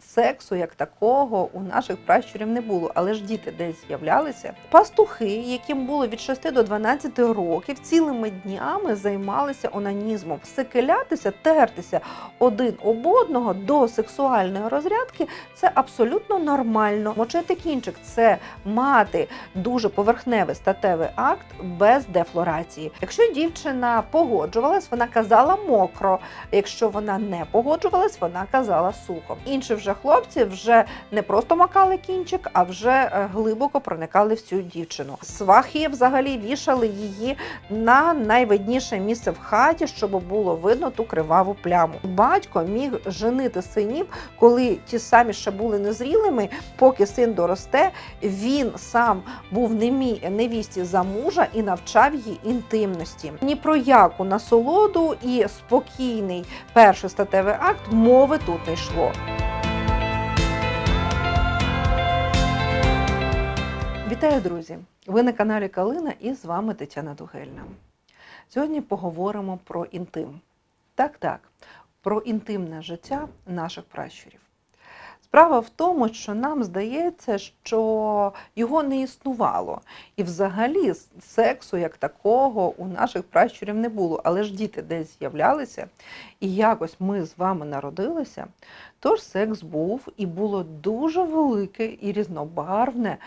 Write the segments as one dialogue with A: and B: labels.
A: Сексу як такого у наших пращурів не було, але ж діти десь з'являлися. Пастухи, яким було від 6 до 12 років, цілими днями займалися онанізмом. Секелятися, тертися один об одного до сексуальної розрядки це абсолютно нормально. Мочити кінчик це мати дуже поверхневий статевий акт без дефлорації. Якщо дівчина погоджувалась, вона казала мокро. Якщо вона не погоджувалась, вона казала сухо. Інші вже хлопці вже не просто макали кінчик, а вже е, глибоко проникали в цю дівчину. Свахи взагалі вішали її на найвидніше місце в хаті, щоб було видно ту криваву пляму. Батько міг женити синів, коли ті самі ще були незрілими. Поки син доросте, він сам був немі невісті за мужа і навчав її інтимності. Ні про яку насолоду і спокійний перший статевий акт мови тут не йшло. Вітаю, друзі! Ви на каналі Калина і з вами Тетяна Дугельна. Сьогодні поговоримо про інтим. Так, так, про інтимне життя наших пращурів. Справа в тому, що нам здається, що його не існувало. І взагалі сексу як такого у наших пращурів не було. Але ж діти десь з'являлися, і якось ми з вами народилися. Тож секс був і було дуже велике і різнобарвне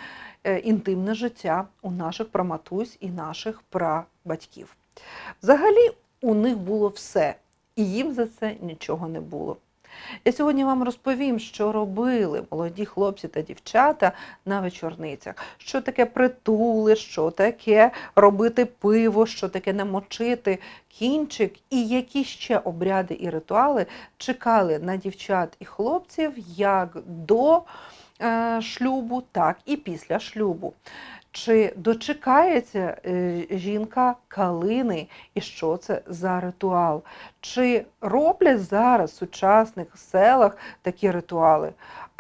A: інтимне життя у наших праматусь і наших прабатьків. Взагалі у них було все, і їм за це нічого не було. Я сьогодні вам розповім, що робили молоді хлопці та дівчата на вечорницях, що таке притули, що таке робити пиво, що таке намочити кінчик, і які ще обряди і ритуали чекали на дівчат і хлопців як до е, шлюбу, так і після шлюбу. Чи дочекається е, жінка калини, і що це за ритуал? Чи роблять зараз в сучасних селах такі ритуали?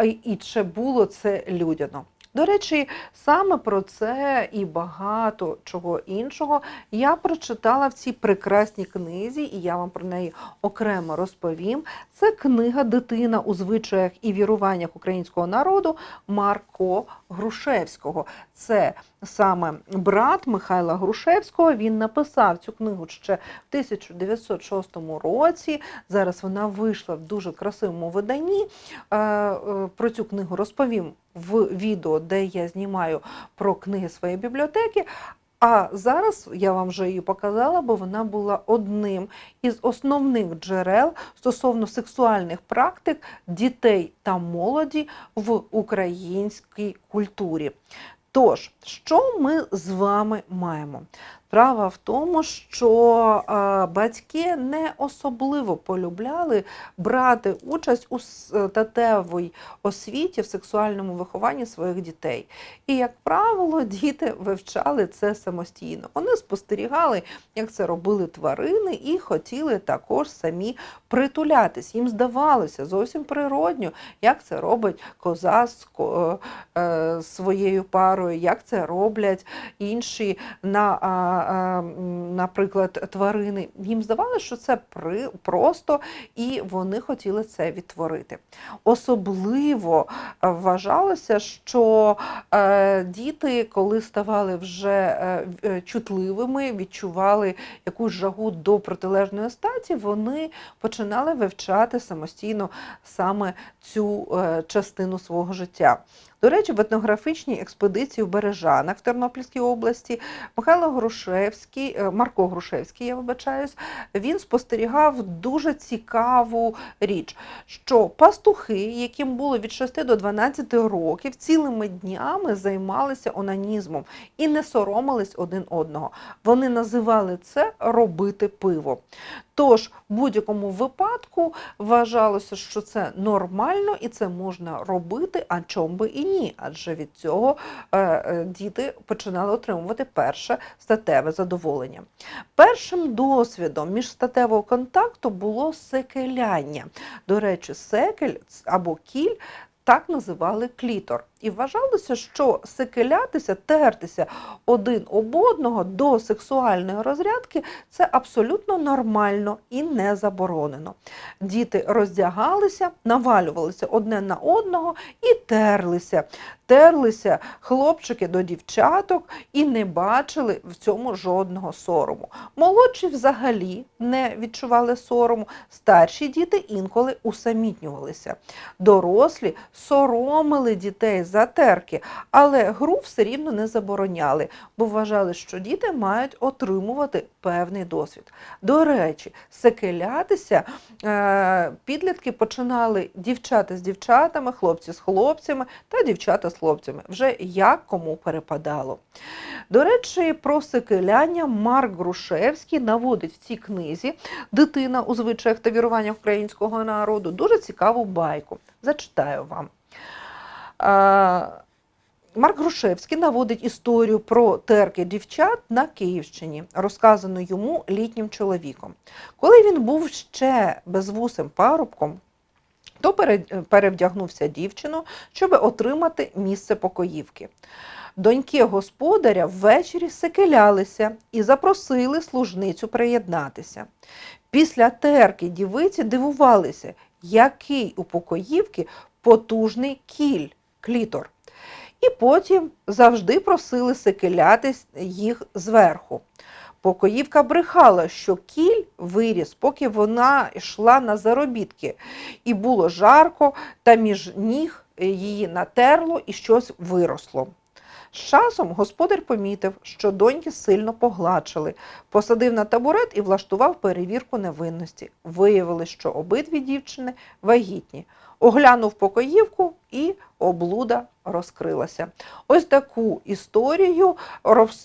A: І чи було це людяно? До речі, саме про це і багато чого іншого я прочитала в цій прекрасній книзі, і я вам про неї окремо розповім. Це книга Дитина у звичаях і віруваннях українського народу Марко Грушевського. Це саме брат Михайла Грушевського. Він написав цю книгу ще в 1906 році. Зараз вона вийшла в дуже красивому виданні. Е, е, Про цю книгу розповім в відео, де я знімаю про книги своєї бібліотеки. А зараз я вам вже її показала, бо вона була одним із основних джерел стосовно сексуальних практик дітей та молоді в українській культурі. Тож, що ми з вами маємо? Справа в тому, що е, батьки не особливо полюбляли брати участь у статевій освіті в сексуальному вихованні своїх дітей. І, як правило, діти вивчали це самостійно. Вони спостерігали, як це робили тварини, і хотіли також самі притулятись. Їм здавалося зовсім природньо, як це робить коза з е, своєю парою, як це роблять інші на, наприклад, тварини. Їм здавалося, що це при, просто, і вони хотіли це відтворити. Особливо е, вважалося, що е, діти, коли ставали вже е, чутливими, відчували якусь жагу до протилежної статі, вони починали вивчати самостійно саме цю частину свого життя. До речі, в етнографічній експедиції в Бережанах в Тернопільській області Михайло Грушевський, е, Марко Грушевський, я вибачаюсь, він спостерігав дуже цікаву річ, що пастухи, яким було від 6 до 12 років, цілими днями займалися онанізмом і не соромились один одного. Вони називали це робити пиво. Тож, в будь-якому випадку вважалося, що це нормально і це можна робити, а чом би і ні. Адже від цього е, е, діти починали отримувати перше статеве задоволення. Першим досвідом міжстатевого контакту було секеляння. До речі, секель або кіль так називали клітор. І вважалося, що секелятися, тертися один об одного до сексуальної розрядки це абсолютно нормально і не заборонено. Діти роздягалися, навалювалися одне на одного і терлися. Терлися хлопчики до дівчаток і не бачили в цьому жодного сорому. Молодші взагалі не відчували сорому, старші діти інколи усамітнювалися. Дорослі соромили дітей за терки, але гру все рівно не забороняли, бо вважали, що діти мають отримувати певний досвід. До речі, секелятися е, підлітки починали дівчата з дівчатами, хлопці з хлопцями та дівчата з хлопцями, вже як кому перепадало. До речі, про секеляння Марк Грушевський наводить в цій книзі Дитина у звичаях та віруваннях українського народу дуже цікаву байку. Зачитаю вам. Марк Грушевський наводить історію про терки дівчат на Київщині, розказану йому літнім чоловіком. Коли він був ще безвусим парубком, то перевдягнувся дівчину, щоб отримати місце покоївки. Доньки господаря ввечері секелялися і запросили служницю приєднатися. Після терки дівиці дивувалися, який у покоївки потужний кіль, клітор. І потім завжди просили секелятись їх зверху. Покоївка брехала, що кіль виріс, поки вона йшла на заробітки, і було жарко, та між ніг її натерло і щось виросло. З часом господар помітив, що доньки сильно погладшили, посадив на табурет і влаштував перевірку невинності. Виявилось, що обидві дівчини вагітні. Оглянув покоївку і облуда розкрилася. Ось таку історію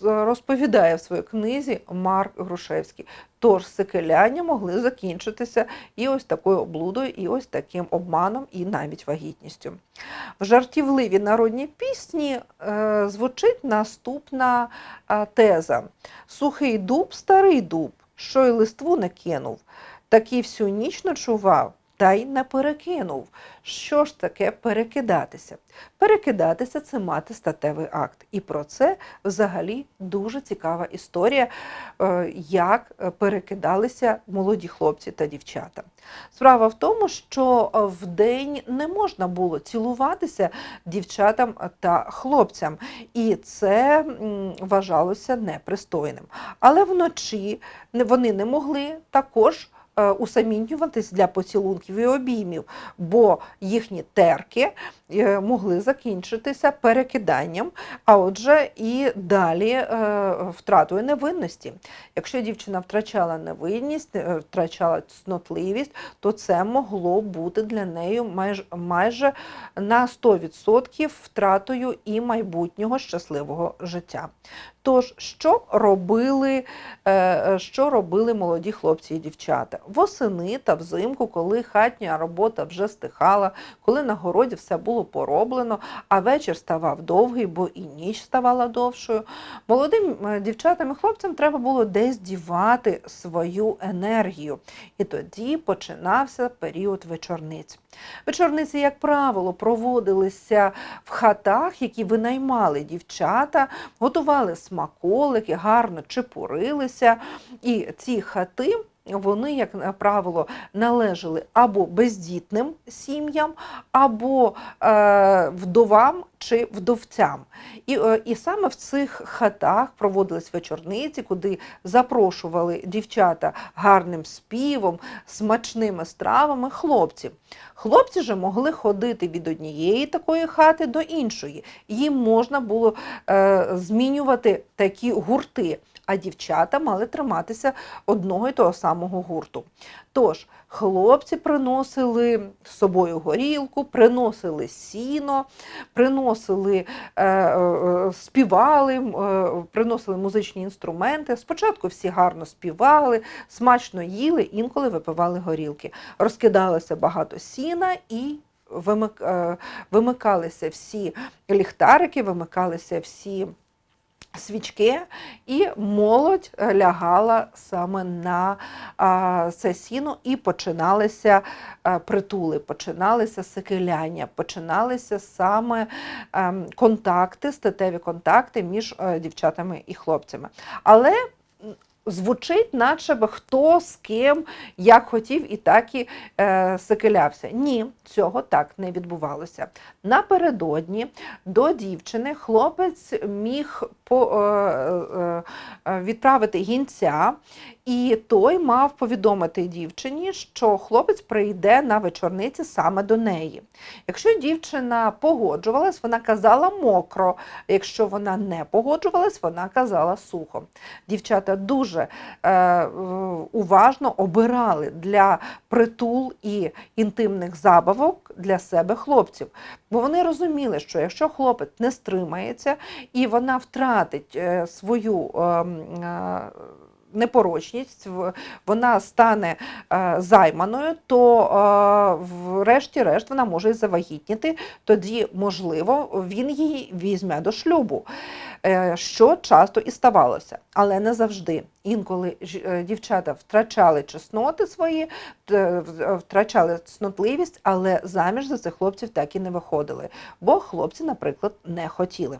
A: розповідає в своїй книзі Марк Грушевський. Тож секеляння могли закінчитися і ось такою облудою, і ось таким обманом, і навіть вагітністю. В жартівливій народній пісні е, звучить наступна е, теза: Сухий дуб, старий дуб, що й листву не кинув, такий всю ніч ночував. Та й не перекинув. Що ж таке перекидатися? Перекидатися це мати статевий акт. І про це взагалі дуже цікава історія, е, як перекидалися молоді хлопці та дівчата. Справа в тому, що в день не можна було цілуватися дівчатам та хлопцям, і це вважалося непристойним. Але вночі вони не могли також усамітнюватись для поцілунків і обіймів, бо їхні терки е, могли закінчитися перекиданням, а отже, і далі е, втратою невинності. Якщо дівчина втрачала невинність, е, втрачала цнотливість, то це могло бути для неї майже, майже на 100% втратою і майбутнього щасливого життя. Тож, що робили, е, е, що робили молоді хлопці і дівчата? Восени та взимку, коли хатня робота вже стихала, коли на городі все було пороблено, а вечір ставав довгий, бо і ніч ставала довшою. Молодим е, дівчатам і хлопцям треба було десь дівати свою енергію. І тоді починався період вечорниць. Вечорниці, як правило, проводилися в хатах, які винаймали дівчата, готували смаколики, гарно чепурилися. І ці хати. Вони, як правило, належали або бездітним сім'ям, або е, вдовам чи вдовцям. І, е, і саме в цих хатах проводились вечорниці, куди запрошували дівчата гарним співом, смачними стравами хлопців. Хлопці же могли ходити від однієї такої хати до іншої. Їм можна було е, змінювати такі гурти, а дівчата мали триматися одного і того самого гурту. Тож, хлопці приносили з собою горілку, приносили сіно, приносили, е, е, співали, е, приносили музичні інструменти. Спочатку всі гарно співали, смачно їли, інколи випивали горілки. Розкидалося багато сіна і вимикалися всі ліхтарики, вимикалися всі свічки, і молодь е, лягала саме на це сіно, і починалися е, притули, починалися секеляння, починалися саме ем, контакти, статеві контакти між е, дівчатами і хлопцями. Але звучить, наче би хто з ким як хотів і так і е, секелявся. Ні, цього так не відбувалося. Напередодні до дівчини хлопець міг по, е, е, е, відправити гінця, і той мав повідомити дівчині, що хлопець прийде на вечорниці саме до неї. Якщо дівчина погоджувалась, вона казала мокро. Якщо вона не погоджувалась, вона казала сухо. Дівчата дуже е, уважно обирали для притул і інтимних забавок для себе хлопців. Бо вони розуміли, що якщо хлопець не стримається і вона втратить е, свою ем, е, непорочність, вона стане е, займаною, то е, врешті-решт вона може завагітніти. Тоді, можливо, він її візьме до шлюбу, що часто і ставалося, але не завжди. Інколи е, дівчата втрачали чесноти свої, втрачали цнотливість, але заміж за цих хлопців так і не виходили, бо хлопці, наприклад, не хотіли.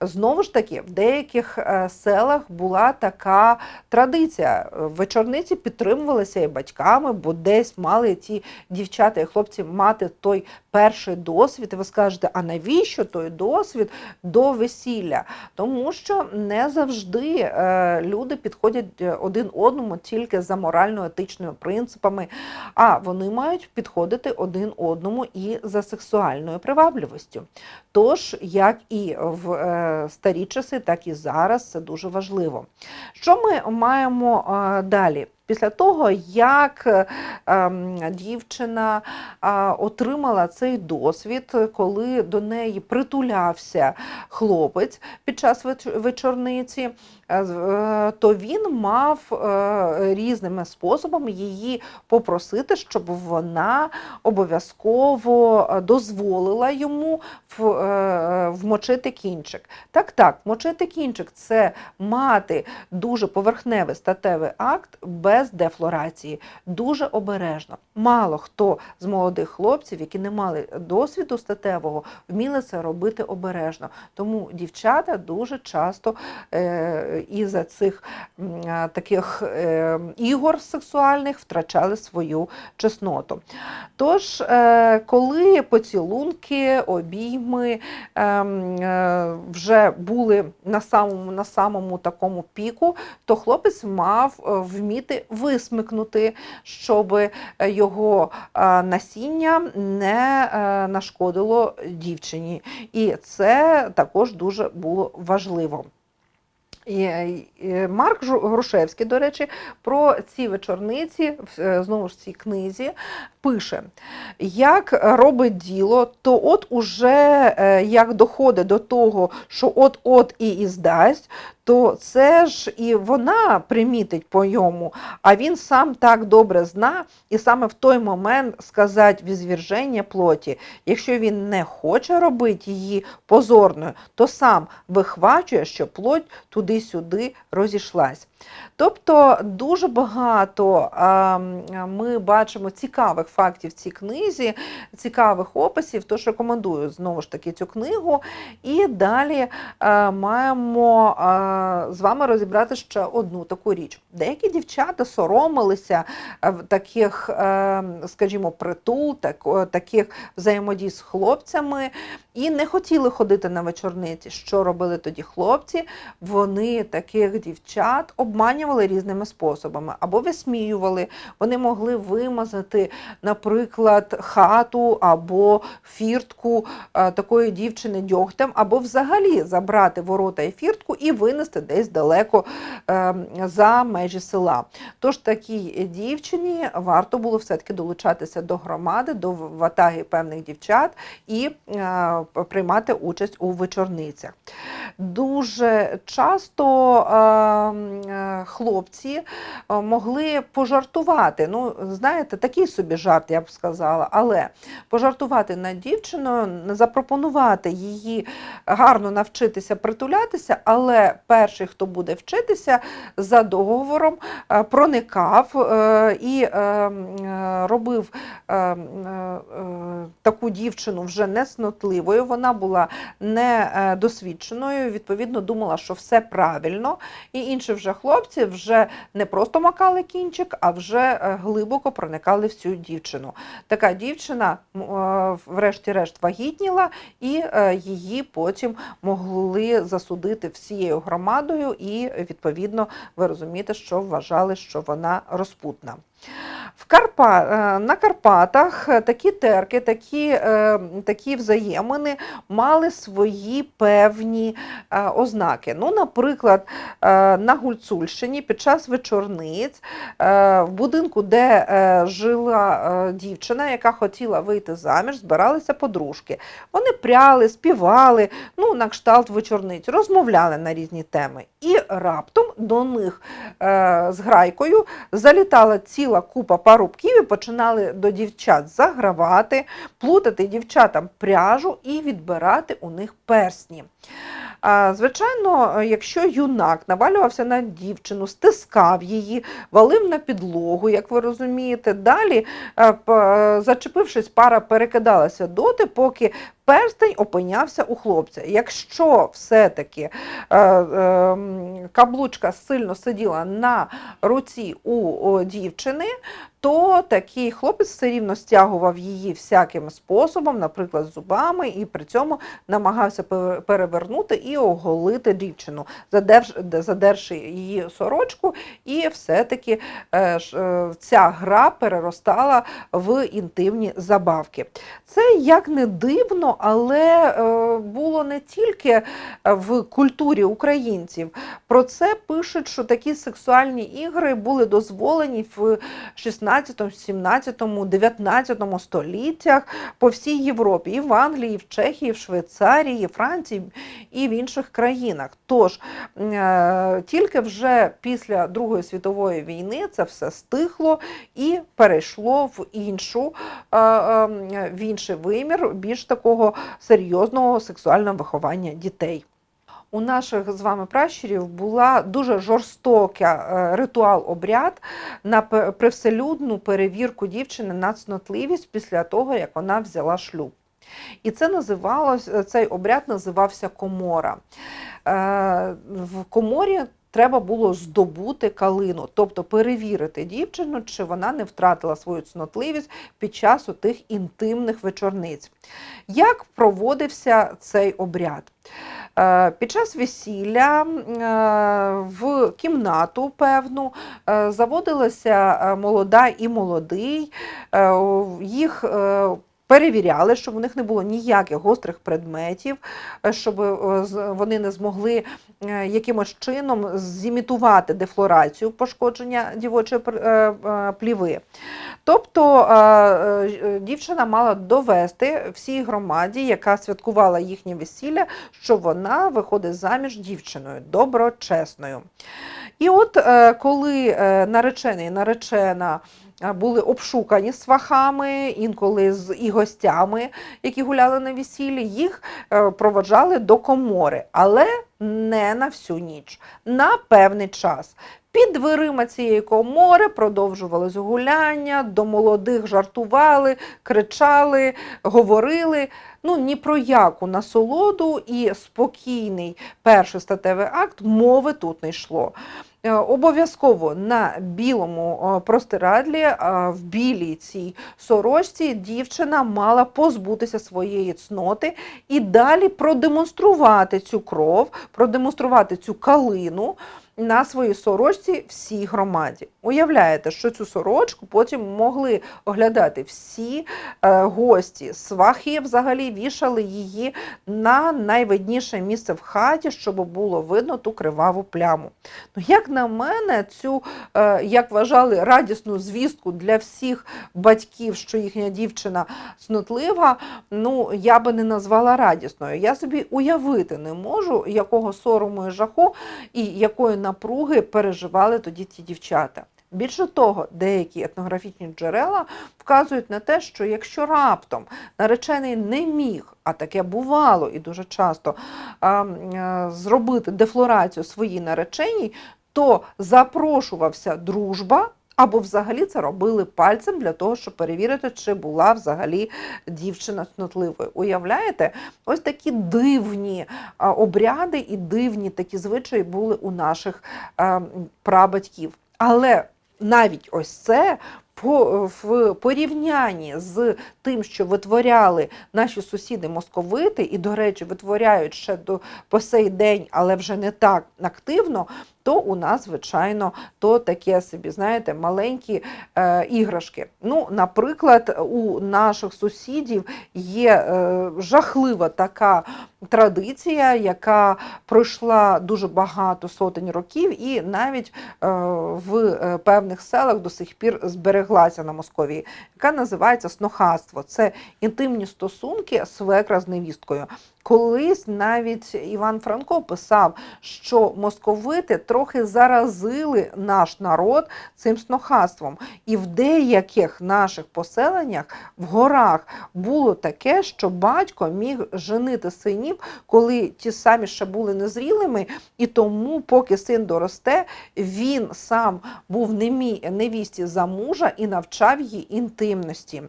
A: Знову ж таки, в деяких е, селах була така традиція. Вечорниці підтримувалися і батьками, бо десь мали ті дівчата і хлопці мати той перший досвід. І ви скажете, а навіщо той досвід до весілля? Тому що не завжди е, люди підходять е, один одному тільки за морально-етичними принципами, а вони мають підходити один одному і за сексуальною привабливістю. Тож, як і в е, старі часи, так і зараз це дуже важливо. Що ми маємо далі? Після того, як ем, дівчина отримала цей досвід, коли до неї притулявся хлопець під час веч- вечорниці, то він мав е, різними способами її попросити, щоб вона обов'язково е, дозволила йому е, вмочити кінчик. Так, так, мочити кінчик це мати дуже поверхневий статевий акт без дефлорації. Дуже обережно. Мало хто з молодих хлопців, які не мали досвіду статевого, вміли це робити обережно. Тому дівчата дуже часто е, із-за цих таких е, ігор сексуальних втрачали свою чесноту. Тож, е, коли поцілунки, обійми ем, е, вже були на самому, на самому такому піку, то хлопець мав е, вміти висмикнути, щоб його е, насіння не е, нашкодило дівчині. І це також дуже було важливо. Е, Марк Грушевський, до речі, про ці вечорниці, е, знову ж цій книзі, пише: як робить діло, то от уже е, як доходить до того, що от-от і іздасть, то це ж і вона примітить по йому, а він сам так добре зна, і саме в той момент сказати візвірження плоті, якщо він не хоче робити її позорною, то сам вихвачує, що плоть туди-сюди розійшлась. Тобто дуже багато а, ми бачимо цікавих фактів в цій книзі, цікавих описів, тож рекомендую знову ж таки цю книгу. І далі а, маємо а, з вами розібрати ще одну таку річ. Деякі дівчата соромилися е, в таких, е, скажімо, притул, так, таких взаємодій з хлопцями і не хотіли ходити на вечорниці. Що робили тоді хлопці? Вони таких дівчат обманювали різними способами або висміювали. Вони могли вимазати, наприклад, хату або фіртку е, такої дівчини дьогтем, або взагалі забрати ворота і фіртку і винести десь далеко е, за межі села. Тож такій дівчині варто було все-таки долучатися до громади, до ватаги певних дівчат і е, приймати участь у вечорницях. Дуже часто е, е, хлопці е, могли пожартувати. Ну, знаєте, такий собі жарт, я б сказала, але пожартувати над дівчиною, запропонувати її гарно навчитися притулятися, але перший, хто буде вчитися, за договором е, проникав е, і е, е, робив е, е, е, таку дівчину вже неснотливою, вона була недосвідченою, відповідно, думала, що все правильно, і інші вже хлопці вже не просто макали кінчик, а вже е, глибоко проникали в цю дівчину. Така дівчина, е, врешті-решт, вагітніла, і е, її потім могли засудити всією громадою, і відповідно ви розумієте, що вважали, що вона розпутна. В Карпа... е, На Карпатах такі терки, такі, е, такі взаємини мали свої певні е, ознаки. Ну, наприклад, на Гульцульщині під час вечорниць в будинку, де жила дівчина, яка хотіла вийти заміж, збиралися подружки. Вони пряли, співали, ну, на кшталт вечорниць, розмовляли на різні теми. І раптом до них з грайкою залітала ціла купа парубків і починали до дівчат загравати, плутати дівчатам пряжу і відбирати у них персні. Звичайно, якщо юнак навалювався на дівчину, стискав її, валив на підлогу, як ви розумієте, далі, е, зачепившись, пара перекидалася доти, поки перстень опинявся у хлопця. Якщо все-таки е, е, каблучка сильно сиділа на руці у дівчини, то такий хлопець все рівно стягував її всяким способом, наприклад, зубами, і при цьому намагався перевернути і оголити дівчину, задерши її сорочку, і все-таки е, е, ця гра переростала в інтимні забавки. Це як не дивно, але е, було не тільки е, в культурі українців. Про це пишуть, що такі сексуальні ігри були дозволені в 16, 17, 19 століттях по всій Європі, і в Англії, і в Чехії, і в Швейцарії, і Франції, і в інших країнах. Тож е, тільки вже після Другої світової війни це все стихло і перейшло в іншу в інший вимір більш такого серйозного сексуального виховання дітей. У наших з вами пращурів була дуже жорстока е, ритуал обряд на привселюдну перевірку дівчини на цнотливість після того, як вона взяла шлюб. І це називалось, цей обряд називався комора. Е, В коморі треба було здобути калину, тобто перевірити дівчину, чи вона не втратила свою цнотливість під час тих інтимних вечорниць. Як проводився цей обряд? Е, Під час весілля е, в кімнату певну е, заводилася молода і молодий, їх перевіряли, щоб у них не було ніяких гострих предметів, е, щоб е, вони не змогли е, якимось чином зімітувати дефлорацію пошкодження дівочої пліви. Тобто дівчина мала довести всій громаді, яка святкувала їхнє весілля, що вона виходить заміж дівчиною доброчесною. І от коли наречений наречена були обшукані свахами, інколи з і гостями, які гуляли на весіллі, їх е, проводжали до комори, але не на всю ніч, на певний час. Під дверима цієї комори продовжувалось гуляння, до молодих жартували, кричали, говорили. Ну, ні про яку насолоду і спокійний перший статевий акт мови тут не йшло. Е, Обов'язково на білому е, простирадлі, е, в білій цій сорочці, дівчина мала позбутися своєї цноти і далі продемонструвати цю кров, продемонструвати цю калину на своїй сорочці всій громаді. Уявляєте, що цю сорочку потім могли оглядати всі е, гості. Свахи взагалі вішали її на найвидніше місце в хаті, щоб було видно ту криваву пляму. Ну, як на мене, цю, е, як вважали, радісну звістку для всіх батьків, що їхня дівчина снотлива, ну я би не назвала радісною. Я собі уявити не можу, якого сорому і жаху і якої напруги переживали тоді ці дівчата. Більше того, деякі етнографічні джерела вказують на те, що якщо раптом наречений не міг, а таке бувало і дуже часто а, зробити дефлорацію своїй нареченій, то запрошувався дружба. Або взагалі це робили пальцем для того, щоб перевірити, чи була взагалі дівчина снотливою. Уявляєте, ось такі дивні обряди і дивні такі звичаї були у наших прабатьків. Але навіть ось це в порівнянні з тим, що витворяли наші сусіди московити, і, до речі, витворяють ще до по сей день, але вже не так активно, то у нас, звичайно, то таке собі, знаєте, маленькі е, іграшки. Ну, наприклад, у наших сусідів є е, жахлива така традиція, яка пройшла дуже багато сотень років, і навіть е, в е, певних селах до сих пір збереглася на Московії, яка називається снохаство. Це інтимні стосунки свекра з невісткою. Колись навіть Іван Франко писав, що московити трохи заразили наш народ цим снохаством. І в деяких наших поселеннях в горах було таке, що батько міг женити синів, коли ті самі ще були незрілими, і тому, поки син доросте, він сам був невісті за мужа і навчав її інтимності.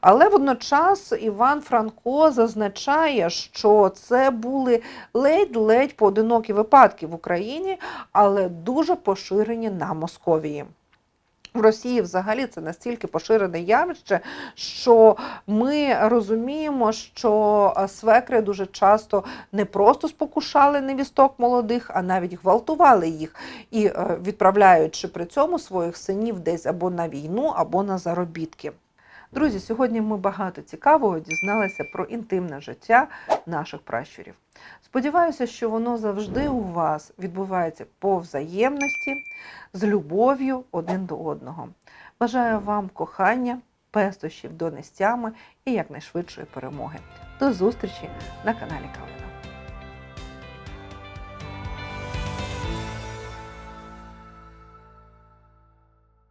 A: Але водночас Іван Франко зазначає, що це були ледь-ледь поодинокі випадки в Україні, але дуже поширені на Московії. В Росії взагалі це настільки поширене явище, що ми розуміємо, що е, свекри дуже часто не просто спокушали невісток молодих, а навіть гвалтували їх і е, відправляючи при цьому своїх синів десь або на війну, або на заробітки. Друзі, сьогодні ми багато цікавого дізналися про інтимне життя наших пращурів. Сподіваюся, що воно завжди у вас відбувається по взаємності, з любов'ю один до одного. Бажаю вам кохання, пестощів донестями і якнайшвидшої перемоги. До зустрічі на каналі Калина.